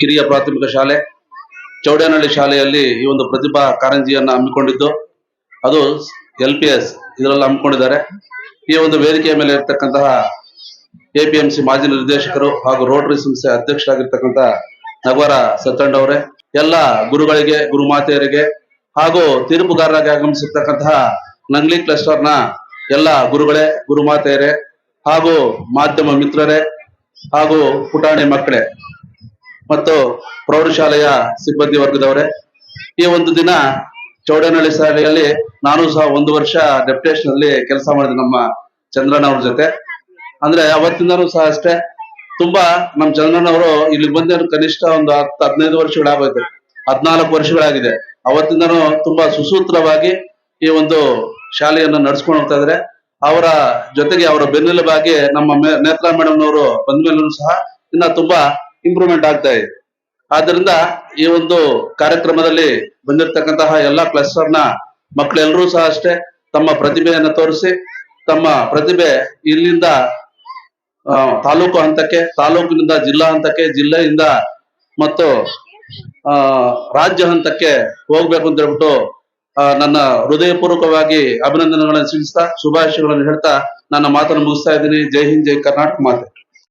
ಕಿರಿಯ ಪ್ರಾಥಮಿಕ ಶಾಲೆ, ಚೌಡೇನಹಳ್ಳಿ ಶಾಲೆಯಲ್ಲಿ ಈ ಒಂದು ಪ್ರತಿಭಾ ಕಾರಂಜಿಯನ್ನು ಹಮ್ಮಿಕೊಂಡಿದ್ದು. ಅದು ಎಲ್ ಪಿ ಎಸ್ ಇದರಲ್ಲಿ ಹಮ್ಮಿಕೊಂಡಿದ್ದಾರೆ. ಈ ಒಂದು ವೇದಿಕೆಯ ಮೇಲೆ ಇರ್ತಕ್ಕಂತಹ ಸಿ ಮಾಜಿ ನಿರ್ದೇಶಕರು ಹಾಗೂ ರೋಟರಿ ಸಂಸ್ಥೆ ಅಧ್ಯಕ್ಷರಾಗಿರ್ತಕ್ಕಂತಹ ನಗವರ ಸತ್ತಂಡ ಅವರೇ, ಎಲ್ಲ ಗುರುಗಳಿಗೆ, ಗುರುಮಾತೆಯರಿಗೆ ಹಾಗೂ ತೀರ್ಪುಗಾರರಾಗಿ ಆಗಮಿಸಿರ್ತಕ್ಕಂತಹ ನಂಗ್ಲಿ ಕ್ಲಸ್ಟರ್ನ ಎಲ್ಲ ಗುರುಗಳೇ, ಗುರುಮಾತೆಯರೇ ಹಾಗೂ ಮಾಧ್ಯಮ ಮಿತ್ರರೇ ಹಾಗೂ ಪುಟಾಣಿ ಮಕ್ಕಳೇ ಮತ್ತು ಪ್ರೌಢಶಾಲೆಯ ಸಿಬ್ಬಂದಿ ವರ್ಗದವರೇ, ಈ ಒಂದು ದಿನ ಚೌಡನಹಳ್ಳಿ ಶಾಲೆಯಲ್ಲಿ ನಾನು ಸಹ ಒಂದು ವರ್ಷ ಡೆಪ್ಟೇಷನ್ ಅಲ್ಲಿ ಕೆಲಸ ಮಾಡಿದೆ ನಮ್ಮ ಚಂದ್ರಣ್ಣ ಅವ್ರ ಜೊತೆ. ಅಂದ್ರೆ ಅವತ್ತಿಂದನೂ ಸಹ ಅಷ್ಟೇ. ತುಂಬಾ ನಮ್ಮ ಚಂದ್ರಣ್ಣವರು ಇಲ್ಲಿ ಬಂದ ಕನಿಷ್ಠ ಒಂದು ಹತ್ತು, ಹದಿನೈದು ವರ್ಷಗಳಾಗೋಯ್ತು ಹದ್ನಾಲ್ಕು ವರ್ಷಗಳಾಗಿದೆ. ಅವತ್ತಿಂದನೂ ತುಂಬಾ ಸುಸೂತ್ರವಾಗಿ ಈ ಒಂದು ಶಾಲೆಯನ್ನು ನಡ್ಸ್ಕೊಂಡು ಹೋಗ್ತಾ ಇದ್ರೆ ಅವರ ಜೊತೆಗೆ ಅವರ ಬೆನ್ನೆಲುಬಾಗಿ ನಮ್ಮ ನೇತ್ರಾ ಮೇಡಮ್ ಅವರು ಬಂದ ಮೇಲೂ ಸಹ ಇನ್ನ ತುಂಬಾ ಇಂಪ್ರೂವ್ಮೆಂಟ್ ಆಗ್ತಾ ಇದೆ. ಆದ್ರಿಂದ ಈ ಒಂದು ಕಾರ್ಯಕ್ರಮದಲ್ಲಿ ಬಂದಿರತಕ್ಕಂತಹ ಎಲ್ಲಾ ಕ್ಲಸ್ಟರ್ನ ಮಕ್ಕಳೆಲ್ಲರೂ ಸಹ ಅಷ್ಟೇ ತಮ್ಮ ಪ್ರತಿಭೆಯನ್ನು ತೋರಿಸಿ, ತಮ್ಮ ಪ್ರತಿಭೆ ಇಲ್ಲಿಂದ ತಾಲೂಕು ಹಂತಕ್ಕೆ, ತಾಲೂಕಿನಿಂದ ಜಿಲ್ಲಾ ಹಂತಕ್ಕೆ, ಜಿಲ್ಲೆಯಿಂದ ಮತ್ತು ರಾಜ್ಯ ಹಂತಕ್ಕೆ ಹೋಗ್ಬೇಕು ಅಂತ ಹೇಳ್ಬಿಟ್ಟು ನನ್ನ ಹೃದಯಪೂರ್ವಕವಾಗಿ ಅಭಿನಂದನೆಗಳನ್ನು ತಿಳಿಸ್ತಾ ಶುಭಾಶಯಗಳನ್ನು ಹೇಳ್ತಾ ನನ್ನ ಮಾತನ್ನು ಮುಗಿಸ್ತಾ ಇದ್ದೀನಿ. ಜೈ ಹಿಂದ್, ಜೈ ಕರ್ನಾಟಕ ಮಾತೆ.